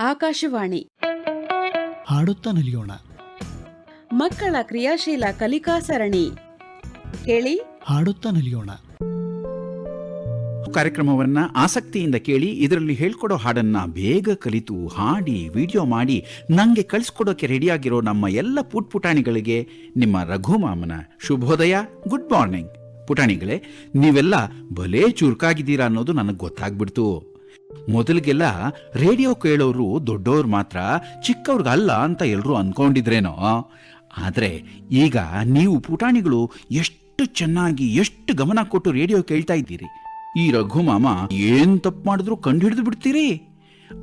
ಆಕಾಶವಾಣಿ. ಹಾಡುತ್ತಾ ನಲಿಯೋಣ. ಮಕ್ಕಳ ಕ್ರಿಯಾಶೀಲ ಕಲಿಕಾ ಸರಣಿ. ಕೇಳಿ. ಹಾಡುತ್ತಾ ನಲಿಯೋಣ. ಕಾರ್ಯಕ್ರಮವನ್ನ ಆಸಕ್ತಿಯಿಂದ ಕೇಳಿ ಇದರಲ್ಲಿ ಹೇಳ್ಕೊಡೋ ಹಾಡನ್ನ ಬೇಗ ಕಲಿತು ಹಾಡಿ ವಿಡಿಯೋ ಮಾಡಿ ನಂಗೆ ಕಳಿಸ್ಕೊಡೋಕೆ ರೆಡಿಯಾಗಿರೋ ನಮ್ಮ ಎಲ್ಲ ಪುಟ್ ಪುಟಾಣಿಗಳಿಗೆ ನಿಮ್ಮ ರಘುಮಾಮನ ಶುಭೋದಯ ಗುಡ್ ಮಾರ್ನಿಂಗ್. ಪುಟಾಣಿಗಳೇ ನೀವೆಲ್ಲ ಭಲೇ ಚುರುಕಾಗಿದ್ದೀರಾ ಅನ್ನೋದು ನನಗೆ ಗೊತ್ತಾಗ್ಬಿಡ್ತು. ಮೊದಲಿಗೆಲ್ಲ ರೇಡಿಯೋ ಕೇಳೋರು ದೊಡ್ಡವ್ರು ಮಾತ್ರ ಚಿಕ್ಕವ್ರಿಗಲ್ಲ ಅಂತ ಎಲ್ಲರೂ ಅನ್ಕೊಂಡಿದ್ರೇನೋ? ಆದರೆ ಈಗ ನೀವು ಪುಟಾಣಿಗಳು ಎಷ್ಟು ಚೆನ್ನಾಗಿ, ಎಷ್ಟು ಗಮನ ಕೊಟ್ಟು ರೇಡಿಯೋ ಕೇಳ್ತಾ ಇದ್ದೀರಿ? ಈ ರಘು ಮಾಮ ಏನ್ ತಪ್ಪು ಮಾಡಿದ್ರು ಕಂಡು ಹಿಡಿದು ಬಿಡ್ತೀರಿ?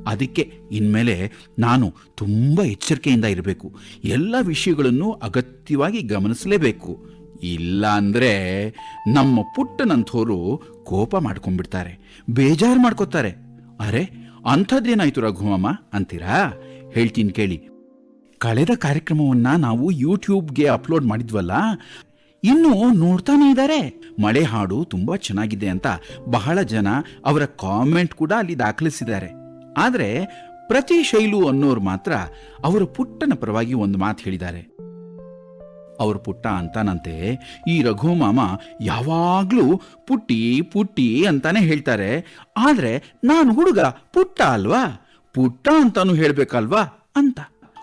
ಅದಕ್ಕೆ ಇನ್ಮೇಲೆ ನಾನು ತುಂಬ ಎಚ್ಚರಿಕೆಯಿಂದ ಇರಬೇಕು. ಎಲ್ಲ ವಿಷಯಗಳನ್ನು ಅಗತ್ಯವಾಗಿ ಗಮನಿಸಲೇಬೇಕು. ಇಲ್ಲ ಅಂದ್ರೆ ನಮ್ಮ ಪುಟ್ಟನಂಥೋರು ಕೋಪ ಮಾಡ್ಕೊಂಡ್ಬಿಡ್ತಾರೆ, ಬೇಜಾರು ಮಾಡ್ಕೋತಾರೆ. ಅರೆ, ಅಂಥದ್ದೇನಾಯ್ತು ರಘುಮಾಮ? ಅಂತೀರಾ? ಹೇಳ್ತೀನಿ ಕೇಳಿ. ಕಳೆದ ಕಾರ್ಯಕ್ರಮವನ್ನ ನಾವು ಯೂಟ್ಯೂಬ್ಗೆ ಅಪ್ಲೋಡ್ ಮಾಡಿದ್ವಲ್ಲ, ಇನ್ನು ನೋಡ್ತಾನೆ ಇದ್ದಾರೆ ಮಳೆ ಹಾಡು ತುಂಬಾ ಚೆನ್ನಾಗಿದೆ ಅಂತ ಬಹಳ ಜನ ಅವರ ಕಾಮೆಂಟ್ ಕೂಡ ಅಲ್ಲಿ ದಾಖಲಿಸಿದ್ದಾರೆ. ಆದರೆ, ಪ್ರತಿ ಶೈಲು ಅನ್ನೋರು ಮಾತ್ರ ಅವರ ಪುಟ್ಟನ ಪರವಾಗಿ ಒಂದು ಮಾತು ಹೇಳಿದ್ದಾರೆ. ಅವ್ರ ಪುಟ್ಟ ಅಂತಾನಂತೆ. ಈ ರಘು ಮಾಮ ಯಾವಾಗಲೂ ಪುಟ್ಟಿ ಪುಟ್ಟಿ ಅಂತಾನೆ ಹೇಳ್ತಾರೆ. ಆದ್ರೆ ನಾನು ಹುಡುಗ ಪುಟ್ಟ ಅಲ್ವಾ? ಪುಟ್ಟ ಅಂತಾನು ಹೇಳ್ಬೇಕಲ್ವಾ ಅಂತ.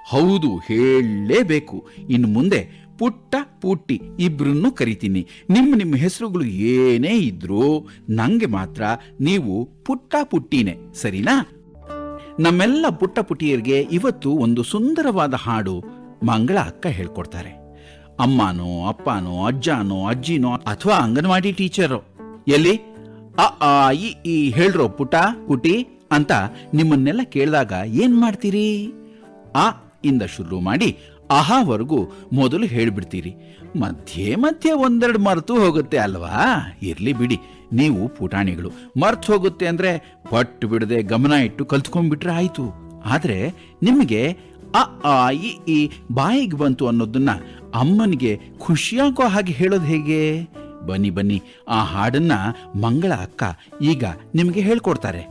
ಹೌದು, ಹೇಳಲೇಬೇಕು. ಇನ್ನು ಮುಂದೆ ಪುಟ್ಟ, ಪುಟ್ಟಿ ಇಬ್ರನ್ನು ಕರಿತೀನಿ. ನಿಮ್ಮ ನಿಮ್ಮ ಹೆಸರುಗಳು ಏನೇ ಇದ್ರೂ ನಂಗೆ ಮಾತ್ರ ನೀವು ಪುಟ್ಟ, ಪುಟ್ಟಿನೇ, ಸರಿನಾ? ನಮ್ಮೆಲ್ಲ ಪುಟ್ಟ, ಪುಟ್ಟಿಯರಿಗೆ ಇವತ್ತು ಒಂದು ಸುಂದರವಾದ ಹಾಡು ಮಂಗಳ ಅಕ್ಕ ಹೇಳ್ಕೊಡ್ತಾರೆ. ಅಮ್ಮನೋ, ಅಪ್ಪನೋ, ಅಜ್ಜನೋ, ಅಜ್ಜಿನೋ, ಅಥವಾ ಅಂಗನವಾಡಿ ಟೀಚರು? ಎಲ್ಲಿ? ಅ ಆ ಇ ಈ ಹೇಳ್ರೋ ಪುಟ ಪುಟಿ ಅಂತ ನಿಮ್ಮನ್ನೆಲ್ಲ ಕೇಳಿದಾಗ ಏನ್ ಮಾಡ್ತೀರಿ? ಆ, ಇಂದ ಶುರು ಮಾಡಿ ಅಹಾವರೆಗೂ ಮೊದಲು ಹೇಳ್ಬಿಡ್ತೀರಿ. ಮಧ್ಯೆ ಮಧ್ಯೆ ಒಂದೆರಡು ಮರೆತು ಹೋಗುತ್ತೆ ಅಲ್ವಾ? ಇರ್ಲಿ ಬಿಡಿ, ನೀವು ಪುಟಾಣಿಗಳು. ಮರ್ತು ಹೋಗುತ್ತೆ ಅಂದ್ರೆ ಪಟ್ಟು ಬಿಡದೆ ಗಮನ ಇಟ್ಟು ಕಲ್ತ್ಕೊಂಡ್ಬಿಟ್ರೆ ಆಯ್ತು. ಆದ್ರೆ ನಿಮಗೆ ಅ ಆ ಇ ಈ ಬಾಯಿಗೆ ಬಂತು ಅನ್ನೋದನ್ನ ಅಮ್ಮನಿಗೆ ಖುಷಿಯಾಗೋ ಹಾಗೆ ಹೇಳೋದು ಹೇಗೆ? ಬನ್ನಿ ಬನ್ನಿ, ಆ ಹಾಡನ್ನ ಮಂಗಳ ಅಕ್ಕ ಈಗ ನಿಮಗೆ ಹೇಳ್ಕೊಡ್ತಾರೆ.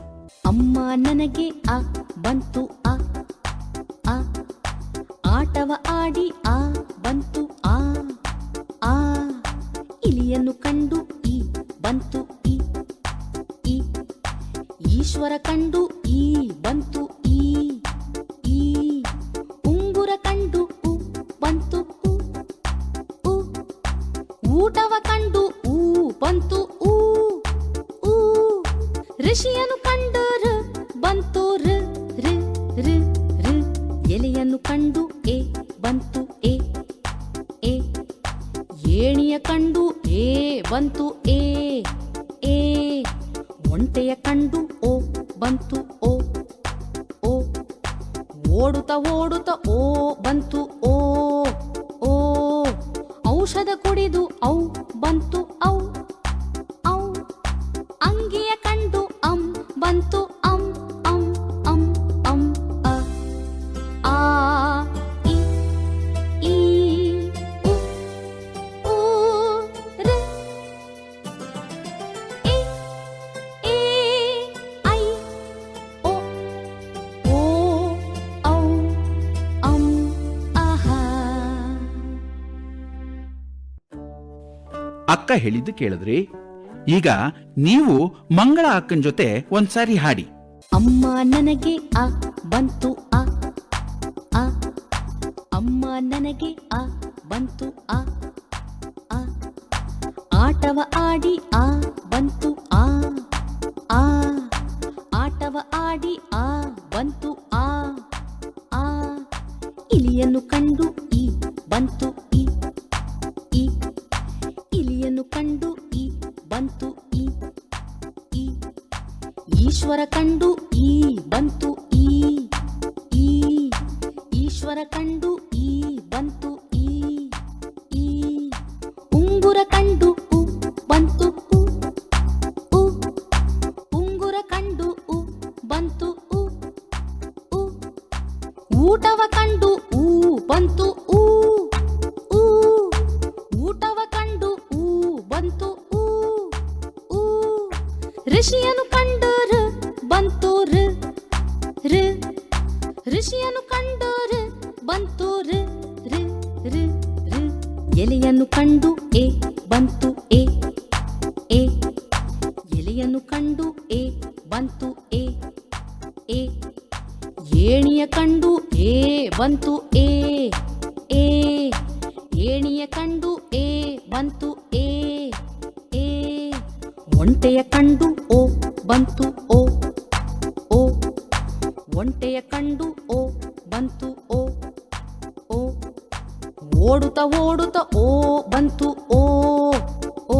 ಅಮ್ಮ ನನಗೆ ಆ, ಬಂತು ಆ ಆ, ಆಟವ ಆಡಿ ಆ, ಬಂತು ಆ ಆ, ಇಲಿಯನ್ನು ಕಂಡು ಈ, ಬಂತು ಈ, ಈಶ್ವರ ಕಂಡು ಈ, ಬಂತು ಒಂಟೆಯ ಕಂಡು ಓ ಬಂತು ಓ ಓ. ಓಡುತ್ತ ಓಡುತ್ತ ಓ ಬಂತು ಅಕ್ಕ ಹೇಳಿದ್ದು ಕೇಳಿದ್ರಿ? ಈಗ ನೀವು ಮಂಗಳ ಅಕ್ಕನ ಜೊತೆ ಒಂದ್ಸಾರಿ ಹಾಡಿ. ಅಮ್ಮ ನನಗೆ ಆ, ಬಂತು ಆ ಅಮ್ಮ ನನಗೆ ಆ, ಬಂತು ಆ. ಆಟವ ಆಡಿ ಆ, ಬಂತು ಕಂಡು ಈ, ಬಂತು ಈ ಈ. ಉಂಗುರ ಕಂಡು ಉ, ಬಂತು ಉ ಉ. ಉಂಗುರ ಕಂಡು ಉ, ಬಂತು ಉ ಉ. ಊಟವ ಕಂಡು ಊ ಬಂತು ಊ ಊ ಊಟವ ಕಂಡು ಊ ಬಂತು ಊ ಋಷಿಯನು ಕಂಡು ರ, ಬಂತು ಋಷಿಯನ್ನು ಕಂಡು ಋ ಬಂತು ಎಲೆಯನ್ನು ಕಂಡು ಎ ಬಂತು ಎ ಎ ಎಲೆಯನ್ನು ಕಂಡು ಎ ಬಂತು ಎ ಏಣಿಯ ಕಂಡು ಎ ಬಂತು ಎ ಏಣಿಯ ಕಂಡು ಎ ಬಂತು ಎ ಎ ಒಂಟೆಯ ಕಂಡು ಓ, ಬಂತು ಓ ಓ. ಒಂಟೆಯ ಕಂಡು ಓ, ಬಂತು ಓಡುತ್ತ ಓಡುತ್ತ ಓ ಬಂತು ಓ ಓ.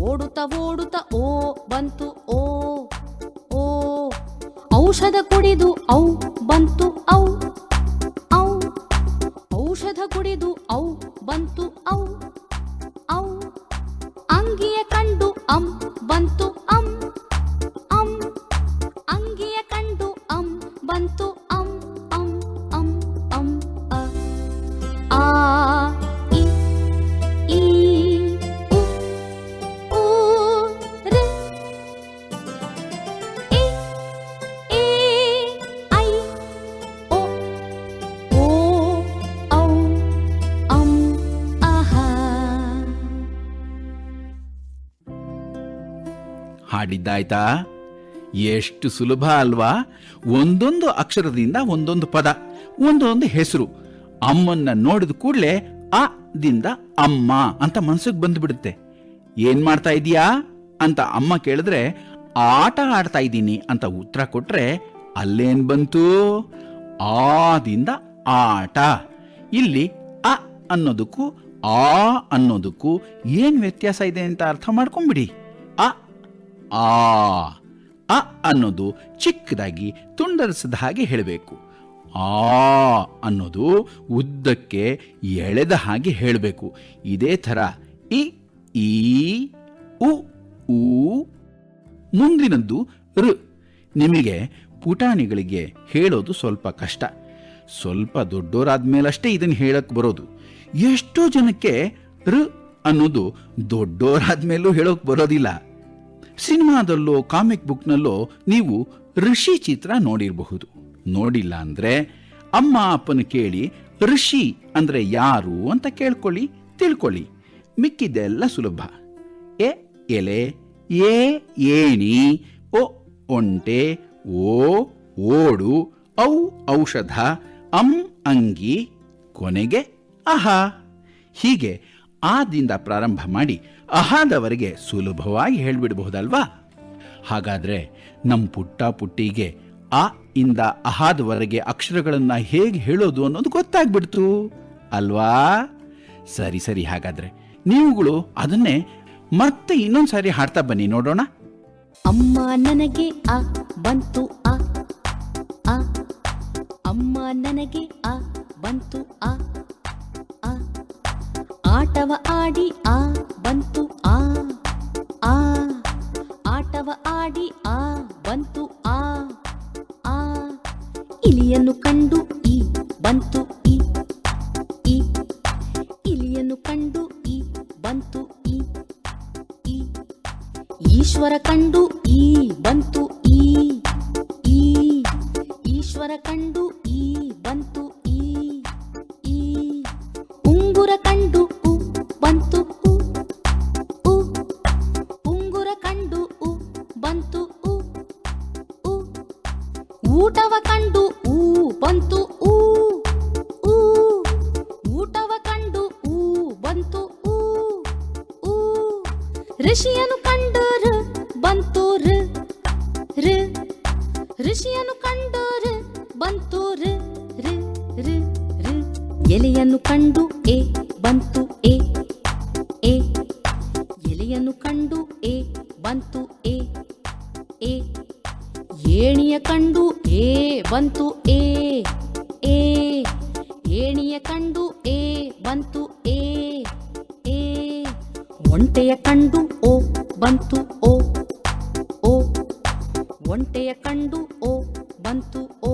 ಓಡುತ್ತ ಓಡುತ್ತ ಓ ಬಂತು ಓ ಓ. ಔಷಧ ಕುಡಿದು ಔ ಬಂತು ಔ ಔ. ಔಷಧ ಕುಡಿದು ಹಾಡಿದ್ದಾಯ್ತಾ? ಎಷ್ಟು ಸುಲಭ ಅಲ್ವಾ? ಒಂದೊಂದು ಅಕ್ಷರದಿಂದ ಒಂದೊಂದು ಪದ, ಒಂದೊಂದು ಹೆಸರು. ಅಮ್ಮನ್ನ ನೋಡಿದ ಕೂಡಲೇ ಅ ದಿಂದ ಅಮ್ಮ ಅಂತ ಮನ್ಸಿಗೆ ಬಂದ್ಬಿಡುತ್ತೆ. ಏನ್ ಮಾಡ್ತಾ ಇದೀಯಾ ಅಂತ ಅಮ್ಮ ಕೇಳಿದ್ರೆ, ಆಟ ಆಡ್ತಾ ಇದ್ದೀನಿ ಅಂತ ಉತ್ತರ ಕೊಟ್ರೆ, ಅಲ್ಲೇನ್ ಬಂತು? ಆದಿಂದ ಆಟ. ಇಲ್ಲಿ ಅ ಅನ್ನೋದಕ್ಕೂ, ಆ ಅನ್ನೋದಕ್ಕೂ ಏನ್ ವ್ಯತ್ಯಾಸ ಇದೆ ಅಂತ ಅರ್ಥ ಮಾಡ್ಕೊಂಬಿಡಿ. ಆ ಅ ಅನ್ನೋದು ಚಿಕ್ಕದಾಗಿ ತುಂಡರಿಸದ ಹಾಗೆ ಹೇಳಬೇಕು. ಆ ಅನ್ನೋದು ಉದ್ದಕ್ಕೆ ಎಳೆದ ಹಾಗೆ ಹೇಳಬೇಕು. ಇದೇ ಥರ ಇ, ಈ, ಉ, ಊ, ಮುಂದಿನದ್ದು ಋ ನಿಮಗೆ ಪುಟಾಣಿಗಳಿಗೆ ಹೇಳೋದು ಸ್ವಲ್ಪ ಕಷ್ಟ. ಸ್ವಲ್ಪ ದೊಡ್ಡೋರಾದ್ಮೇಲಷ್ಟೇ ಇದನ್ನು ಹೇಳಕ್ಕೆ ಬರೋದು. ಎಷ್ಟೋ ಜನಕ್ಕೆ ಋ ಅನ್ನೋದು ದೊಡ್ಡೋರಾದ್ಮೇಲೂ ಹೇಳೋಕೆ ಬರೋದಿಲ್ಲ. ಸಿನಿಮಾದಲ್ಲೋ ಕಾಮಿಕ್ ಬುಕ್ನಲ್ಲೋ ನೀವು ಋಷಿ ಚಿತ್ರ ನೋಡಿರಬಹುದು. ನೋಡಿಲ್ಲ ಅಂದ್ರೆ ಅಮ್ಮ ಅಪ್ಪನ ಕೇಳಿ, ಋಷಿ ಅಂದ್ರೆ ಯಾರು? ಅಂತ ಕೇಳ್ಕೊಳ್ಳಿ, ತಿಳ್ಕೊಳ್ಳಿ. ಮಿಕ್ಕಿದ್ದೆಲ್ಲ ಸುಲಭ. ಎ, ಎಲೆ ಏ ಏಣಿ, ಒ, ಒಂಟೆ, ಓ, ಓಡು, ಔ, ಔಷಧ, ಅಂ, ಅಂಗಿ, ಕೊನೆಗೆ ಅಹ. ಹೀಗೆ ಆದಿಂದ ಪ್ರಾರಂಭ ಮಾಡಿ ಅಹಾದವರೆಗೆ ಸುಲಭವಾಗಿ ಹೇಳಿಬಿಡಬಹುದಲ್ವಾ? ಹಾಗಾದರೆ ನಮ್ಮ ಪುಟ್ಟ ಪುಟ್ಟಿಗೆ ಆ ಇಂದ ಅಹಾದವರೆಗೆ ಅಕ್ಷರಗಳನ್ನು ಹೇಗೆ ಹೇಳೋದು ಅನ್ನೋದು ಗೊತ್ತಾಗ್ಬಿಡ್ತು, ಅಲ್ವಾ? ಸರಿ ಸರಿ, ಹಾಗಾದರೆ ನೀವುಗಳು ಅದನ್ನೇ ಮತ್ತೆ ಇನ್ನೊಂದು ಸಾರಿ ಹಾಡ್ತಾ ಬನ್ನಿ, ನೋಡೋಣ. ಅಮ್ಮ ನನಗೆ ಆ, ಬಂತು ಆ. ಅಮ್ಮ ನನಗೆ ಆ, ಬಂತು ಆ. ಆಟವ ಆಡಿ, ಆ ಬಂತು, ಆ ಆ. ಆಟವ ಆಡಿ, ಆ ಬಂತು, ಆ ಆ. ಇಲಿಯನ್ನು ಕಂಡು ಈ ಬಂತು, ಈ ಈ. ಇಲಿಯನ್ನು ಕಂಡು ಈ ಬಂತು, ಈ ಈಶ್ವರ ಕಂಡು ಈ ಬಂತು ಋಷಿಯನ್ನು ಕಂಡೋರು, ಬಂತೂರು. ಬಂತು ಋ ಋಷಿಯನು ಋಷಿಯನ್ನು ಕಂಡು ಋ ಋ ಎಲೆಯನ್ನು ಕಂಡು ಎ ಬಂತು ಎ ಎ ಎಲೆಯನ್ನು ಕಂಡು ಎ ಬಂತು ಎ ಎ ಏಣಿಯ ಕಂಡು ಎ ಬಂತು ಎ ಏಣಿಯ ಕಂಡು ಎ ಬಂತು ಒಂಟೆಯ ಕಂಡು ಓ, ಬಂತು ಓ ಓ. ಒಂಟೆಯ ಕಂಡು ಓ, ಬಂತು ಓ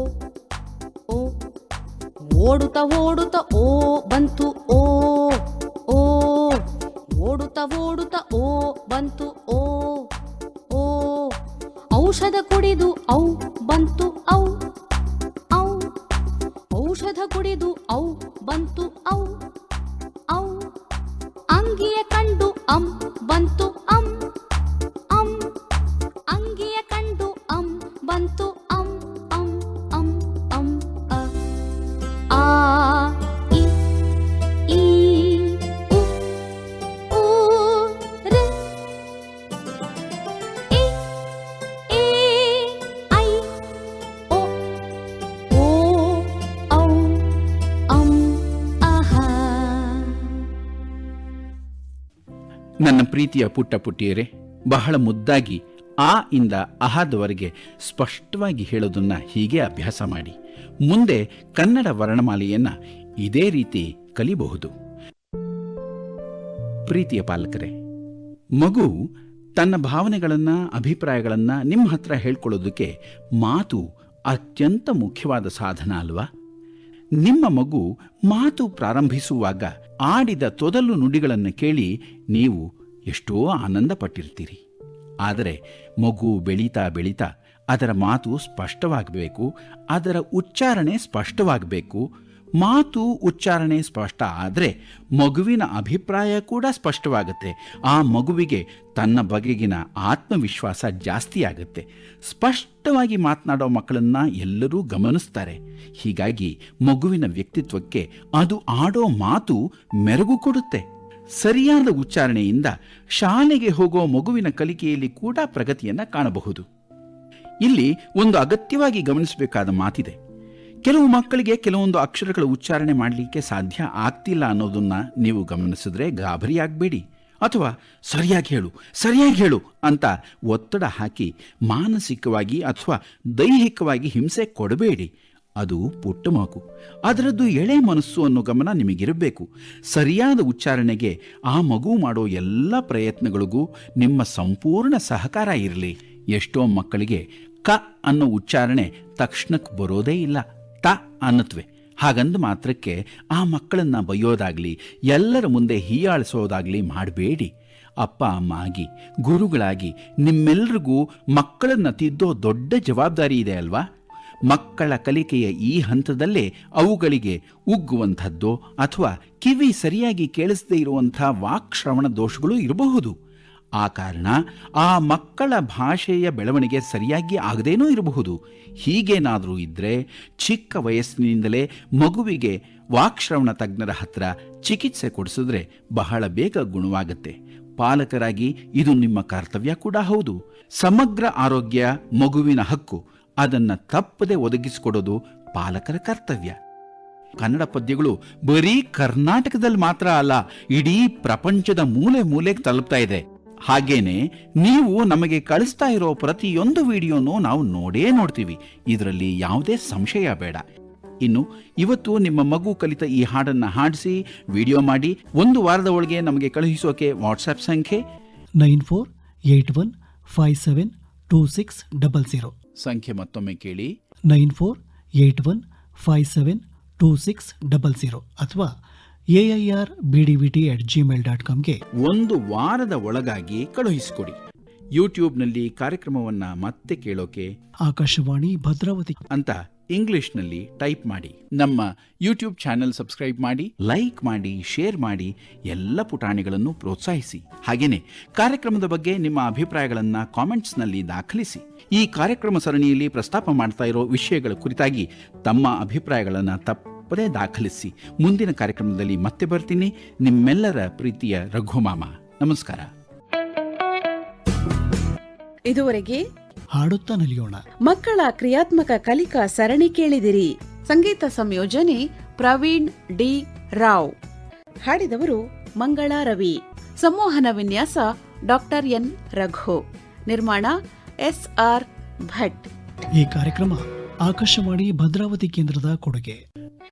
ಓ. ಓಡುತ್ತ ಓಡುತ್ತ ಓ, ಬಂತು ಓ ಓ. ಓಡುತ್ತ ಓಡುತ್ತ ಓ, ಬಂತು ಓ ಓ. ಔಷಧ ಕುಡಿದು ಔ, ಬಂತು ಔ ಔ. ಔಷಧ ಕುಡಿದು ಔ, ಬಂತು ಔ. ನನ್ನ ಪ್ರೀತಿಯ ಪುಟ್ಟ ಪುಟ್ಟಿಯರೇ, ಬಹಳ ಮುದ್ದಾಗಿ ಆ ಇಂದ ಅಹಾದವರೆಗೆ ಸ್ಪಷ್ಟವಾಗಿ ಹೇಳೋದನ್ನ ಹೀಗೆ ಅಭ್ಯಾಸ ಮಾಡಿ. ಮುಂದೆ ಕನ್ನಡ ವರ್ಣಮಾಲೆಯನ್ನ ಇದೇ ರೀತಿ ಕಲಿಬಹುದು. ಪ್ರೀತಿಯ ಪಾಲಕರೇ, ಮಗು ತನ್ನ ಭಾವನೆಗಳನ್ನ, ಅಭಿಪ್ರಾಯಗಳನ್ನ ನಿಮ್ಮ ಹತ್ರ ಹೇಳ್ಕೊಳ್ಳೋದಕ್ಕೆ ಮಾತು ಅತ್ಯಂತ ಮುಖ್ಯವಾದ ಸಾಧನ ಅಲ್ವಾ? ನಿಮ್ಮ ಮಗು ಮಾತು ಪ್ರಾರಂಭಿಸುವಾಗ ಆಡಿದ ತೊದಲು ನುಡಿಗಳನ್ನು ಕೇಳಿ ನೀವು ಎಷ್ಟೋ ಆನಂದ ಪಟ್ಟಿರ್ತೀರಿ ಆದರೆ ಮಗು ಬೆಳೀತಾ ಬೆಳೀತಾ ಅದರ ಮಾತು ಸ್ಪಷ್ಟವಾಗಬೇಕು, ಅದರ ಉಚ್ಚಾರಣೆ ಸ್ಪಷ್ಟವಾಗಬೇಕು ಮಾತು ಉಚ್ಚಾರಣೆ ಸ್ಪಷ್ಟ ಆದರೆ ಮಗುವಿನ ಅಭಿಪ್ರಾಯ ಕೂಡ ಸ್ಪಷ್ಟವಾಗುತ್ತೆ. ಆ ಮಗುವಿಗೆ ತನ್ನ ಬಗೆಗಿನ ಆತ್ಮವಿಶ್ವಾಸ ಜಾಸ್ತಿ ಆಗುತ್ತೆ. ಸ್ಪಷ್ಟವಾಗಿ ಮಾತನಾಡೋ ಮಕ್ಕಳನ್ನ ಎಲ್ಲರೂ ಗಮನಿಸ್ತಾರೆ. ಹೀಗಾಗಿ ಮಗುವಿನ ವ್ಯಕ್ತಿತ್ವಕ್ಕೆ ಅದು ಆಡೋ ಮಾತು ಮೆರುಗು ಕೊಡುತ್ತೆ. ಸರಿಯಾದ ಉಚ್ಚಾರಣೆಯಿಂದ ಶಾಲೆಗೆ ಹೋಗೋ ಮಗುವಿನ ಕಲಿಕೆಯಲ್ಲಿ ಕೂಡ ಪ್ರಗತಿಯನ್ನ ಕಾಣಬಹುದು. ಇಲ್ಲಿ ಒಂದು ಅಗತ್ಯವಾಗಿ ಗಮನಿಸಬೇಕಾದ ಮಾತಿದೆ. ಕೆಲವು ಮಕ್ಕಳಿಗೆ ಕೆಲವೊಂದು ಅಕ್ಷರಗಳ ಉಚ್ಚಾರಣೆ ಮಾಡಲಿಕ್ಕೆ ಸಾಧ್ಯ ಆಗ್ತಿಲ್ಲ ಅನ್ನೋದನ್ನ ನೀವು ಗಮನಿಸಿದ್ರೆ ಗಾಬರಿ ಆಗಬೇಡಿ ಅಥವಾ ಸರಿಯಾಗಿ ಹೇಳು ಸರಿಯಾಗಿ ಹೇಳು ಅಂತ ಒತ್ತಡ ಹಾಕಿ ಮಾನಸಿಕವಾಗಿ ಅಥವಾ ದೈಹಿಕವಾಗಿ ಹಿಂಸೆ ಕೊಡಬೇಡಿ. ಅದು ಪುಟ್ಟ ಮಗು ಅದರದ್ದು ಎಳೆ ಮನಸ್ಸು ಅನ್ನೋ ಗಮನ ನಿಮಗಿರಬೇಕು. ಸರಿಯಾದ ಉಚ್ಚಾರಣೆಗೆ ಆ ಮಗು ಮಾಡೋ ಎಲ್ಲ ಪ್ರಯತ್ನಗಳಿಗೂ ನಿಮ್ಮ ಸಂಪೂರ್ಣ ಸಹಕಾರ ಇರಲಿ. ಎಷ್ಟೋ ಮಕ್ಕಳಿಗೆ ಕ ಅನ್ನೋ ಉಚ್ಚಾರಣೆ ತಕ್ಷಣಕ್ಕೆ ಬರೋದೇ ಇಲ್ಲ. ತ ಅನ್ನತ್ವೆ. ಹಾಗಂದ ಮಾತ್ರಕ್ಕೆ ಆ ಮಕ್ಕಳನ್ನ ಬೈಯೋದಾಗಲಿ ಎಲ್ಲರ ಮುಂದೆ ಹೀಯಾಳಿಸೋದಾಗ್ಲಿ ಮಾಡಬೇಡಿ. ಅಪ್ಪ, ಅಮ್ಮ ಆಗಿ, ಗುರುಗಳಾಗಿ, ನಿಮ್ಮೆಲ್ರಿಗೂ ಮಕ್ಕಳನ್ನ ತಿದ್ದೋ ದೊಡ್ಡ ಜವಾಬ್ದಾರಿ ಇದೆ ಅಲ್ವಾ? ಮಕ್ಕಳ ಕಲಿಕೆಯ ಈ ಹಂತದಲ್ಲೇ ಅವುಗಳಿಗೆ ಉಗ್ಗುವಂಥದ್ದೋ ಅಥವಾ ಕಿವಿ ಸರಿಯಾಗಿ ಕೇಳಿಸದೇ ಇರುವಂಥ ವಾಕ್ಶ್ರವಣ ದೋಷಗಳು ಇರಬಹುದು. ಆ ಕಾರಣ ಆ ಮಕ್ಕಳ ಭಾಷೆಯ ಬೆಳವಣಿಗೆ ಸರಿಯಾಗಿ ಆಗದೇನೂ ಇರಬಹುದು. ಹೀಗೇನಾದರೂ ಇದ್ದರೆ ಚಿಕ್ಕ ವಯಸ್ಸಿನಿಂದಲೇ ಮಗುವಿಗೆ ವಾಕ್ಶ್ರವಣ ತಜ್ಞರ ಹತ್ರ ಚಿಕಿತ್ಸೆ ಕೊಡಿಸಿದ್ರೆ ಬಹಳ ಬೇಗ ಗುಣವಾಗುತ್ತೆ. ಪಾಲಕರಾಗಿ ಇದು ನಿಮ್ಮ ಕರ್ತವ್ಯ ಕೂಡ ಹೌದು. ಸಮಗ್ರ ಆರೋಗ್ಯ ಮಗುವಿನ ಹಕ್ಕು, ಅದನ್ನು ತಪ್ಪದೆ ಒದಗಿಸಿಕೊಡೋದು ಪಾಲಕರ ಕರ್ತವ್ಯ. ಕನ್ನಡ ಪದ್ಯಗಳು ಬರೀ ಕರ್ನಾಟಕದಲ್ಲಿ ಮಾತ್ರ ಅಲ್ಲ, ಇಡೀ ಪ್ರಪಂಚದ ಮೂಲೆ ಮೂಲೆಗೆ ತಲುಪ್ತಾ ಇದೆ. ಹಾಗೇನೆ ನೀವು ನಮಗೆ ಕಳಿಸ್ತಾ ಇರೋ ಪ್ರತಿಯೊಂದು ವಿಡಿಯೋನು ನಾವು ನೋಡೇ ನೋಡ್ತೀವಿ. ಇದರಲ್ಲಿ ಯಾವುದೇ ಸಂಶಯ ಬೇಡ. ಇನ್ನು ಇವತ್ತು ನಿಮ್ಮ ಮಗು ಕಲಿತ ಈ ಹಾಡನ್ನು ಹಾಡಿಸಿ ವಿಡಿಯೋ ಮಾಡಿ ಒಂದು ವಾರದ ಒಳಗೆ ನಮಗೆ ಕಳುಹಿಸೋಕೆ ವಾಟ್ಸಪ್ ಸಂಖ್ಯೆ nine four eight one five seven two six double zero ಸಂಖ್ಯೆ ಮತ್ತೊಮ್ಮೆ ಕೇಳಿ. Nine four eight one five seven two six double zero ಅಥವಾ A I R B D V T at Gmail dot ಕಾಮ್ಗೆ ಒಂದು ವಾರದ ಒಳಗಾಗಿ ಕಳುಹಿಸಿಕೊಡಿ. ಯೂಟ್ಯೂಬ್ನಲ್ಲಿ ಕಾರ್ಯಕ್ರಮವನ್ನ ಮತ್ತೆ ಕೇಳೋಕೆ ಆಕಾಶವಾಣಿ ಭದ್ರಾವತಿ ಅಂತ ಇಂಗ್ಲಿಷ್ನಲ್ಲಿ ಟೈಪ್ ಮಾಡಿ. ನಮ್ಮ ಯೂಟ್ಯೂಬ್ ಚಾನೆಲ್ ಸಬ್ಸ್ಕ್ರೈಬ್ ಮಾಡಿ ಲೈಕ್ ಮಾಡಿ ಶೇರ್ ಮಾಡಿ ಎಲ್ಲ ಪುಟಾಣಿಗಳನ್ನು ಪ್ರೋತ್ಸಾಹಿಸಿ. ಹಾಗೇನೆ ಕಾರ್ಯಕ್ರಮದ ಬಗ್ಗೆ ನಿಮ್ಮ ಅಭಿಪ್ರಾಯಗಳನ್ನು ಕಾಮೆಂಟ್ಸ್ನಲ್ಲಿ ದಾಖಲಿಸಿ. ಈ ಕಾರ್ಯಕ್ರಮ ಸರಣಿಯಲ್ಲಿ ಪ್ರಸ್ತಾಪ ಮಾಡ್ತಾ ಇರೋ ವಿಷಯಗಳ ಕುರಿತಾಗಿ ತಮ್ಮ ಅಭಿಪ್ರಾಯಗಳನ್ನು ತಪ್ಪದೇ ದಾಖಲಿಸಿ ಮುಂದಿನ ಕಾರ್ಯಕ್ರಮದಲ್ಲಿ ಮತ್ತೆ ಬರ್ತೀನಿ. ನಿಮ್ಮೆಲ್ಲರ ಪ್ರೀತಿಯ ರಘುಮಾಮ. ನಮಸ್ಕಾರ. ಇದುವರೆಗೆ ಹಾಡುತ್ತಾ ನಲಿಯೋಣ. ಮಕ್ಕಳ ಕ್ರಿಯಾತ್ಮಕ ಕಲಿಕಾ ಸರಣಿ ಕೇಳಿದಿರಿ. ಸಂಗೀತ ಸಂಯೋಜನೆ ಪ್ರವೀಣ್ ಡಿ ರಾವ್. ಹಾಡಿದವರು ಮಂಗಳ ರವಿ. ಸಂವಹನ ವಿನ್ಯಾಸ ಡಾಕ್ಟರ್ ಎನ್ ರಘು. ನಿರ್ಮಾಣ ಎಸ್ ಆರ್ ಭಟ್. ಈ ಕಾರ್ಯಕ್ರಮ ಆಕಾಶವಾಣಿ ಭದ್ರಾವತಿ ಕೇಂದ್ರದ ಕೊಡುಗೆ.